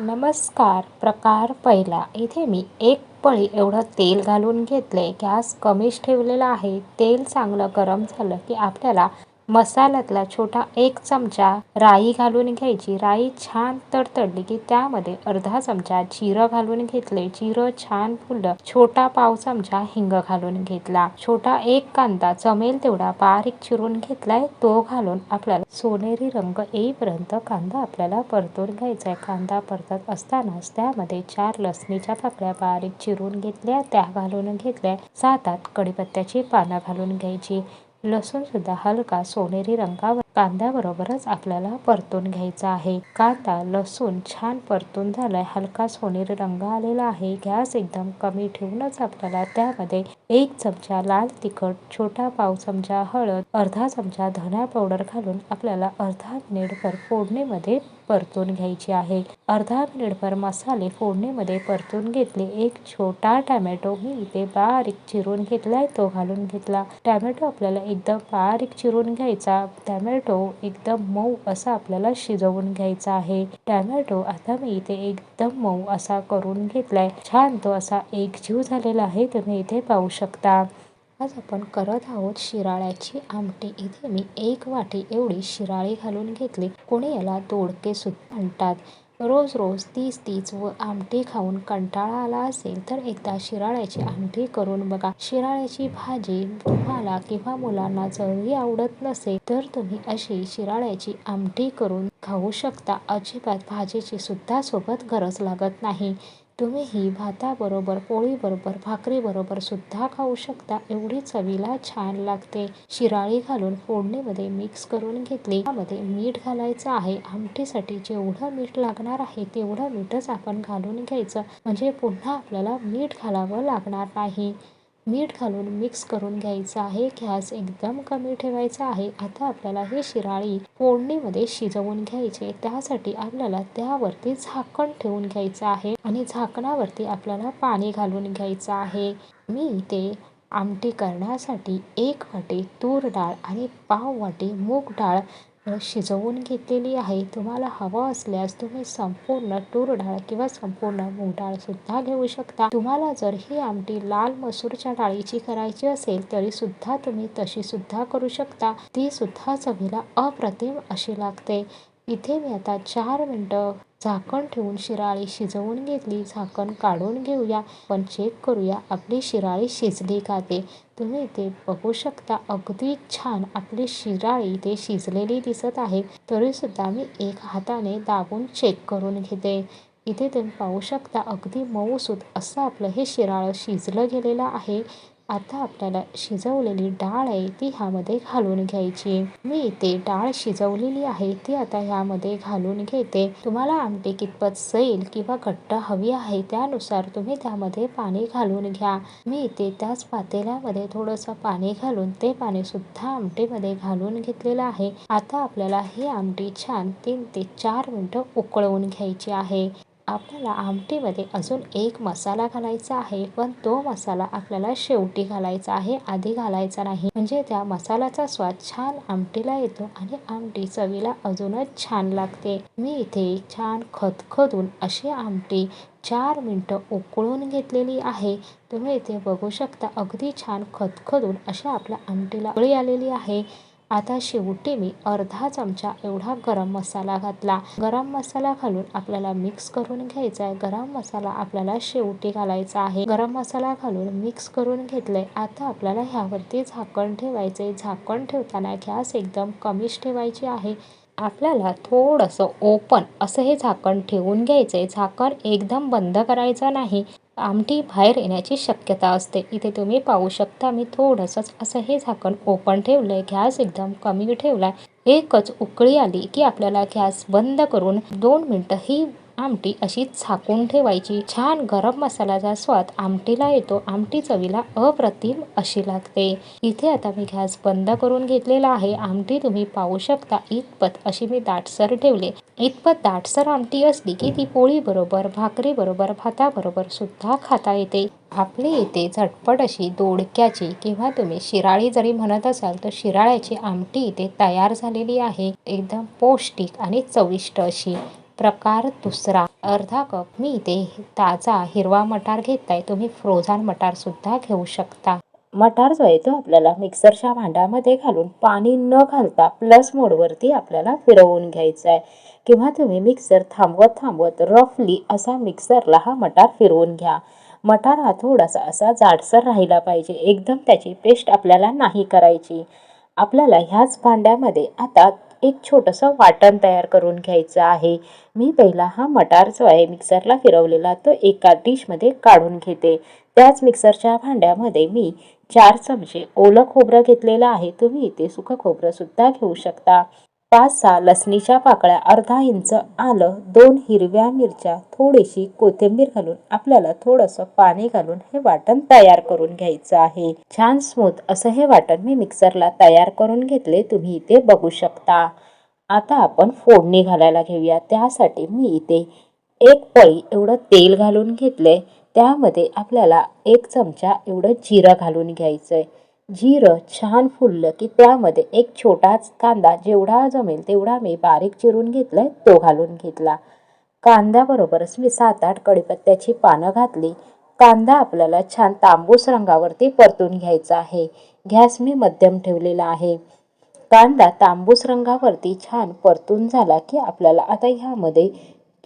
नमस्कार प्रकार पहिला. इथे मी एक पळी एवढं तेल घालून घेतले गॅस कमीच ठेवलेला आहे. तेल चांगलं गरम झालं की आपल्याला मसाल्यातला छोटा एक चमचा राई घालून घ्यायची. राई छान तडतडली की त्यामध्ये अर्धा चमचा जिरं घालून घेतले. जिरं छान फुललं. छोटा पाव चमचा हिंग घालून घेतला. छोटा एक कांदा जमेल तेवढा बारीक चिरून घेतलाय. तो घालून आपल्याला सोनेरी रंग येईपर्यंत कांदा आपल्याला परतून घ्यायचा आहे कांदा परतत असतानाच त्यामध्ये चार लसणीच्या पाकळ्या बारीक चिरून घेतल्या. त्या घालून घेतल्या. सात आठ कडीपत्त्याची पानं घालून घ्यायची. लसूणसुद्धा हलका सोनेरी रंगावर कांद्याबरोबरच आपल्याला परतून घ्यायचा आहे. कांदा लसूण छान परतून झालाय. हलका सोनेरी रंग आलेला आहे. गॅस एकदम कमी ठेवूनच आपल्याला त्यामध्ये एक चमचा लाल तिखट छोटा पाव चमचा हळद अर्धा चमचा धना पावडर घालून आपल्याला अर्धा मिनिटभर फोडणीमध्ये परतून घ्यायची आहे. अर्धा मिनिटभर मसाले फोडणीमध्ये परतून घेतले. एक छोटा टॅमॅटो मी इथे बारीक चिरून घेतलाय. तो घालून घेतला. टॅमॅटो आपल्याला एकदम बारीक चिरून घ्यायचा. टॅमॅटो एकदम मऊ असा आपल्याला शिजवून घ्यायचा आहे. टॅमॅटो आता मी इथे एकदम मऊ असा करून घेतलाय. छान तो असा एकजीव झालेला आहे तुम्ही इथे पाहू शकता. आज आपण करत आहोत शिराळ्याची आमटी. इथे मी एक वाटी एवढी शिराळी घालून घेतली. कोणी याला दोडके सुद्धा म्हणतात. रोज रोज तीच तीच व आमटी खाऊन कंटाळा आला असेल तर एकदा शिराळ्याची आमटी करून बघा. शिराळ्याची भाजी तुम्हाला किंवा मुलांना चवळी आवडत नसेल तर तुम्ही अशी शिराळ्याची आमटी करून खाऊ शकता. अजिबात भाजीची सुद्धा सोबत गरज लागत नाही. तुम्ही ही भाताबरोबर पोळीबरोबर भाकरीबरोबर सुद्धा खाऊ शकता. एवढी चवीला छान लागते. शिराळी घालून फोडणीमध्ये मिक्स करून घेतली. त्यामध्ये मीठ घालायचं आहे. आमटीसाठी जेवढं मीठ लागणार आहे तेवढं मीठच आपण घालून घ्यायचं. म्हणजे पुन्हा आपल्याला मीठ घालावं लागणार नाही. मीठ घालून मिक्स करून घ्यायचं आहे. गॅस एकदम कमी ठेवायचा आहे. आता आपल्याला हे शिराळी फोडणीमध्ये शिजवून घ्यायचे. त्यासाठी आपल्याला त्यावरती झाकण ठेवून घ्यायचं आहे आणि झाकणावरती आपल्याला पाणी घालून घ्यायचं आहे. मी इथे आमटी करण्यासाठी एक वाटी तूर डाळ आणि पाव वाटी मूग डाळ शिजवून घेतलेली आहे. तुम्हाला हवं असल्यास तुम्ही संपूर्ण तूर डाळ किंवा संपूर्ण मूग डाळ सुद्धा घेऊ शकता. तुम्हाला जर ही आमटी लाल मसूरच्या डाळीची करायची असेल तरी सुद्धा तुम्ही तशी सुद्धा करू शकता. ती सुद्धा चवीला अप्रतिम अशी लागते. इथे मी आता चार मिनटं झाकण ठेवून शिराळी शिजवून घेतली. झाकण काढून घेऊया. पण चेक करूया आपली शिराळी शिजली का ते. तुम्ही इथे बघू शकता. अगदी छान आपली शिराळी इथे शिजलेली दिसत आहे. तरीसुद्धा मी एक हाताने दाबून चेक करून घेते. इथे तुम्ही पाहू शकता अगदी मऊसूत असं आपलं हे शिराळं शिजलं गेलेलं आहे. आता आपल्याला शिजवलेली डाळ आहे ती ह्यामध्ये घालून घ्यायची. मी इथे डाळ शिजवलेली आहे ती आता ह्यामध्ये घालून घेते. तुम्हाला आमटी कितपत सैल किंवा घट्ट हवी आहे त्यानुसार तुम्ही त्यामध्ये पाणी घालून घ्या. मी इथे त्याच पातेल्यामध्ये थोडंसं पाणी घालून ते पाणी सुद्धा आमटीमध्ये घालून घेतलेलं आहे. आता आपल्याला ही आमटी छान तीन ते चार मिनटं उकळवून घ्यायची आहे. आपल्याला आमटीमध्ये अजून एक मसाला घालायचा आहे पण तो मसाला आपल्याला शेवटी घालायचा आहे आधी घालायचा नाही. म्हणजे त्या मसाल्याचा स्वाद छान आमटीला येतो आणि आमटी चवीला अजूनच छान लागते. मी इथे छान खतखतून अशी आमटी चार मिनटं उकळून घेतलेली आहे. तुम्ही इथे बघू शकता अगदी छान खतखतून अशा आपल्या आमटीला उकळी आलेली आहे. आता शेवटी मी अर्धा चमचा एवढा गरम मसाला घातला. गरम मसाला घालून आपल्याला मिक्स करून घ्यायचा आहे गरम मसाला आपल्याला शेवटी घालायचा आहे. गरम मसाला घालून मिक्स करून घेतलंय. आता आपल्याला ह्यावरती झाकण ठेवायचे झाकण ठेवताना गॅस एकदम कमीच ठेवायची आहे. आपल्याला थोडंसं ओपन असं हे झाकण ठेवून घ्यायचं आहे झाकण एकदम बंद करायचं नाही. आमटी बाहेर येण्याची शक्यता असते. इथे तुम्ही पाहू शकता मी थोडंसंच असं हे झाकण ओपन ठेवलं आहे गॅस एकदम कमी ठेवला आहे एकच उकळी आली की आपल्याला गॅस बंद करून दोन मिनटं ही आमटी अशी झाकून ठेवायची. छान गरम मसाल्याचा स्वाद आमटीला येतो. आमटी चवीला अप्रतिम अशी लागते. इथे आता मी गॅस बंद करून घेतलेला आहे. आमटी तुम्ही पाहू शकता. इतपत अशी मी दाटसर ठेवले. इतपत दाटसर आमटी असली की ती पोळी बरोबर भाकरी बरोबर भाताबरोबर सुद्धा खाता येते. आपली इथे झटपट अशी दोडक्याची किंवा तुम्ही शिराळी जरी म्हणत असाल तर शिराळ्याची आमटी इथे तयार झालेली आहे. एकदम पौष्टिक आणि चविष्ट अशी. प्रकार दुसरा. अर्धा कप मी इथे ताजा हिरवा मटार घेतलाय. तुम्ही फ्रोझन मटारसुद्धा घेऊ शकता. मटार जो आहे तो आपल्याला मिक्सरच्या भांड्यामध्ये घालून पाणी न घालता प्लस मोडवरती आपल्याला फिरवून घ्यायचा आहे. किंवा तुम्ही मिक्सर थांबवत थांबवत रफली असा मिक्सरला हा मटार फिरवून घ्या. मटार हा थोडासा असा जाडसर राहिला पाहिजे. एकदम त्याची पेस्ट आपल्याला नाही करायची. आपल्याला ह्याच भांड्यामध्ये आता एक छोटंसं वाटण तयार करून घ्यायचं आहे. मी पहिला हा मटार जो आहे मिक्सरला फिरवलेला तो एका डिशमध्ये काढून घेते. त्याच मिक्सरच्या भांड्यामध्ये मी चार चमचे ओलं खोबरं घेतलेलं आहे. तुम्ही इथे सुकं खोबरंसुद्धा घेऊ शकता. पाच सहा लसणीच्या पाकळ्या अर्धा इंच आलं दोन हिरव्या मिरच्या थोडीशी कोथिंबीर घालून आपल्याला थोडंसं पाणी घालून हे वाटण तयार करून घ्यायचं आहे. छान स्मूथ असं हे वाटण मी मिक्सरला तयार करून घेतले तुम्ही इथे बघू शकता. आता आपण फोडणी घालायला घेऊया. त्यासाठी मी इथे एक पळी एवढं तेल घालून घेतले त्यामध्ये आपल्याला एक चमचा एवढं जिरं घालून घ्यायचं आहे जिरं छान फुललं की त्यामध्ये एक छोटाच कांदा जेवढा जमेल तेवढा मी बारीक चिरून घेतलाय तो घालून घेतला. कांद्याबरोबरच मी सात आठ कडीपत्त्याची पानं घातली. कांदा आपल्याला छान तांबूस रंगावरती परतून घ्यायचा आहे. गॅस मी मध्यम ठेवलेला आहे. कांदा तांबूस रंगावरती छान परतून झाला की आपल्याला आता ह्यामध्ये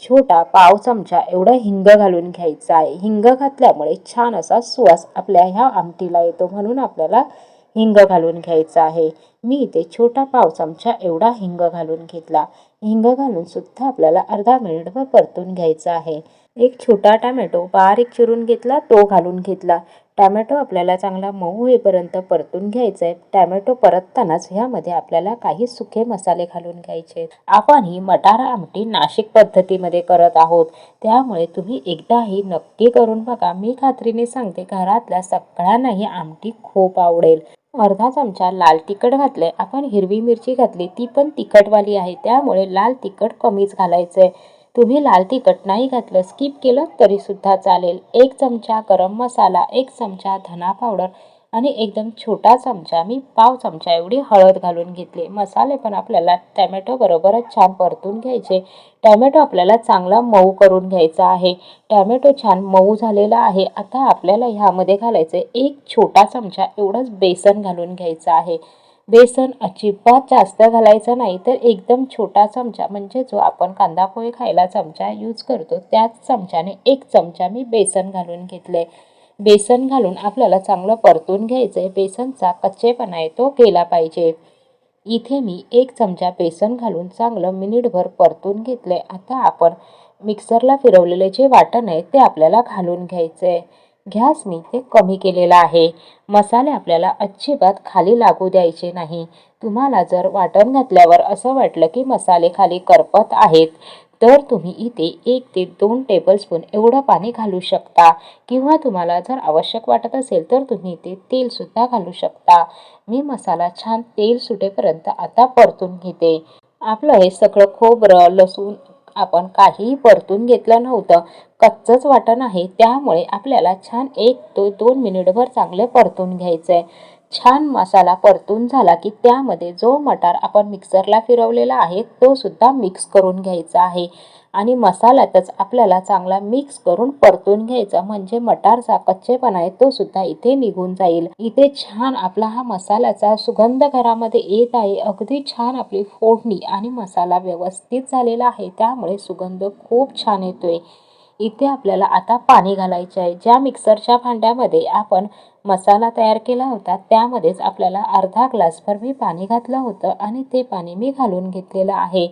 छोटा पाव चमचा एवढा हिंग घालून घ्यायचा आहे. हिंग घातल्यामुळे छान असा सुवास आपल्या ह्या आमटीला येतो म्हणून आपल्याला हिंग घालून घ्यायचा आहे. मी इथे छोटा पाव चमचा एवढा हिंग घालून घेतला. हिंग घालून सुद्धा आपल्याला अर्धा मिनिटभर परतून घ्यायचा आहे. एक छोटा टॅमॅटो बारीक चिरून घेतला तो घालून घेतला. टॅमॅटो आपल्याला चांगला मऊ होईपर्यंत परतून घ्यायचा. आहे टॅमॅटो परततानाच ह्यामध्ये आपल्याला काही सुके मसाले घालून घ्यायचे. आपण ही मटारा आमटी नाशिक पद्धतीमध्ये करत आहोत. त्यामुळे तुम्ही एकदाही नक्की करून बघा. मी खात्रीने सांगते घरातल्या सगळ्यांनाही आमटी खूप आवडेल. अर्धा चमचा लाल तिखट घातलंय. आपण हिरवी मिरची घातली ती पण तिखटवाली आहे. त्यामुळे लाल तिखट कमीच घालायचं आहे तुम्ही लाल तिखट नाही घातलं स्किप केलं तरीसुद्धा चालेल. एक चमचा गरम मसाला एक चमचा धना पावडर आणि एकदम छोटा चमचा मी पाव चमचा एवढी हळद घालून घेतली. मसाले पण आपल्याला टॅमॅटो बरोबरच छान परतून घ्यायचे. टॅमॅटो आपल्याला चांगला मऊ करून घ्यायचा आहे. टॅमॅटो छान मऊ झालेला आहे. आता आपल्याला ह्यामध्ये घालायचं एक छोटा चमचा एवढंच बेसन घालून घ्यायचं आहे. बेसन अजिबात जास्त घालायचं नाही तर एकदम छोटा चमचा म्हणजे जो आपण कांदा पोहे खायला चमचा यूज करतो त्याच चमच्याने एक चमचा मी बेसन घालून घेतले बेसन घालून आपल्याला चांगलं परतून घ्यायचं आहे बेसनचा कच्चेपणा आहे तो गेला पाहिजे. इथे मी एक चमचा बेसन घालून चांगलं मिनिटभर परतून घेतले आता आपण मिक्सरला फिरवलेले जे वाटण आहे ते आपल्याला घालून घ्यायचं आहे गॅस मी ते कमी केलेला आहे. मसाले आपल्याला अजिबात खाली लागू द्यायचे नाही. तुम्हाला जर वाटण घातल्यावर असं वाटलं की मसाले खाली करपत आहेत तर तुम्ही इथे एक ते दोन टेबलस्पून एवढं पाणी घालू शकता. किंवा तुम्हाला जर आवश्यक वाटत असेल तर तुम्ही इथे तेलसुद्धा घालू शकता. मी मसाला छान तेल सुटेपर्यंत आता परतून घेते. आपलं हे सगळं खोबरं लसूण आपण काहीही परतून घेतलं नव्हतं कच्चंच वाटण आहे त्यामुळे आपल्याला छान एक ते दोन मिनिटभर चांगले परतून घ्यायचं आहे छान मसाला परतून झाला की त्यामध्ये जो मटार आपण मिक्सरला फिरवलेला आहे तो सुद्धा मिक्स करून घ्यायचा आहे. आणि मसाल्यातच आपल्याला चांगला मिक्स करून परतून घ्यायचा. म्हणजे मटारचा कच्चेपणा आहे तो सुद्धा इथे निघून जाईल. इथे छान आपला हा मसाल्याचा सुगंध घरामध्ये येत आहे. अगदी छान आपली फोडणी आणि मसाला व्यवस्थित झालेला आहे. त्यामुळे सुगंध खूप छान येतोय. इथे आपल्याला आता पाणी घालायचे आहे. ज्या मिक्सरच्या भांड्यामध्ये आपण मसाला तयार केला होता त्यामध्येच आपल्याला अर्धा ग्लासभर मी पाणी घातलं होतं आणि ते पाणी मी घालून घेतलेलं आहे.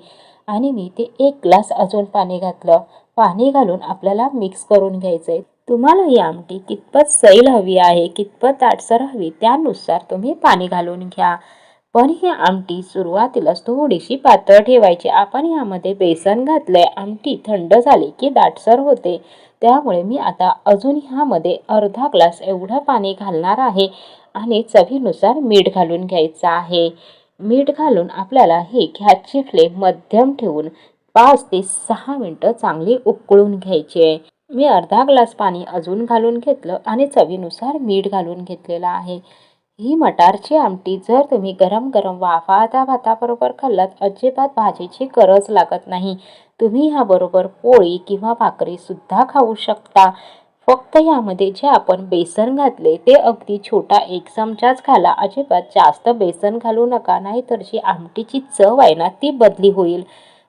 आणि मी ते एक ग्लास अजून पाणी घातलं. पाणी घालून आपल्याला मिक्स करून घ्यायचं आहे तुम्हाला ही आमटी कितपत सैल हवी आहे कितपत दाटसर हवी त्यानुसार तुम्ही पाणी घालून घ्या. पण ही आमटी सुरुवातीलाच थोडीशी पातळ ठेवायची. आपण ह्यामध्ये बेसन घातलंय. आमटी थंड झाली की दाटसर होते. त्यामुळे मी आता अजून ह्यामध्ये अर्धा ग्लास एवढं पाणी घालणार आहे आणि चवीनुसार मीठ घालून घ्यायचं आहे. मीठ घालून आपल्याला हे गॅसची फ्लेम मध्यम ठेवून पाच ते सहा मिनटं चांगली उकळून घ्यायची. मी अर्धा ग्लास पाणी अजून घालून घेतलं आणि चवीनुसार मीठ घालून घेतलेलं आहे. ही मटारची आमटी जर तुम्ही गरम गरम वाफाळता भाताबरोबर खाल्लात अजिबात भाजीची गरज लागत नाही. तुम्ही ह्याबरोबर पोळी किंवा भाकरीसुद्धा खाऊ शकता. फक्त यामध्ये जे आपण बेसन घातले ते अगदी छोटा एक चमचाच घाला अजिबात जास्त बेसन घालू नका नाहीतर जी आमटीची चव आहे ना ती बदली होईल.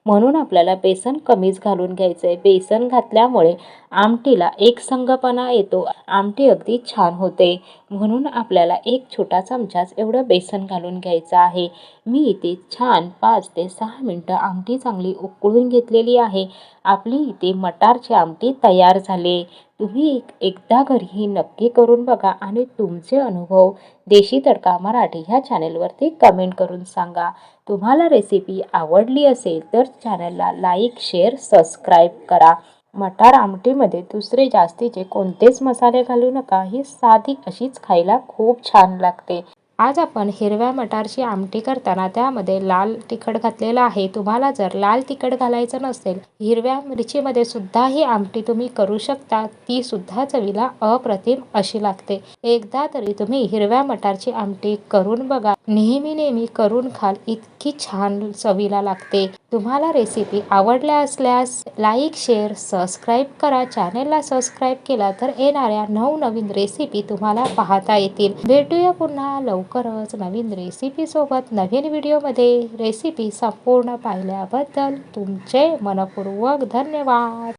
म्हणून आपल्याला बेसन कमीच घालून घ्यायचं आहे बेसन घातल्यामुळे आमटीला एक संगपणा येतो. आमटी अगदी छान होते. म्हणून आपल्याला एक छोटा चमचाच एवढं बेसन घालून घ्यायचं आहे. मी इथे छान पाच ते सहा मिनटं आमटी चांगली उकळून घेतलेली आहे. आपली इथे मटारची आमटी तयार झाली. तुम्ही एक एकदा घरी नक्की करून बघा आणि तुमचे अनुभव देशी तडका मराठी ह्या चॅनेलवरती कमेंट करून सांगा. तुम्हाला रेसिपी आवडली असेल तर चॅनलला लाईक शेअर सबस्क्राईब करा. मटार आमटीमध्ये दुसरे जास्तीचे कोणतेच मसाले घालू नका. ही साधी अशीच खायला खूप छान लागते. आज आपण हिरव्या मटारची आमटी करताना त्यामध्ये लाल तिखट घातलेलं आहे. तुम्हाला जर लाल तिखट घालायचं नसेल हिरव्या मिरचीमध्ये सुद्धा ही आमटी तुम्ही करू शकता. ती सुद्धा चवीला अप्रतिम अशी लागते. एकदा तरी तुम्ही हिरव्या मटारची आमटी करून बघा. नेहमी नेहमी करून खाल इतकी छान चवीला लागते. तुम्हाला रेसिपी आवडल्या असल्यास लाईक शेअर सबस्क्राईब करा. चॅनेलला सबस्क्राईब केला तर येणाऱ्या नवनवीन रेसिपी तुम्हाला पाहता येतील. भेटूया पुन्हा लवकरच नवीन रेसिपी सोबत नवीन व्हिडिओमध्ये रेसिपी संपूर्ण पाहिल्याबद्दल तुमचे मनपूर्वक धन्यवाद.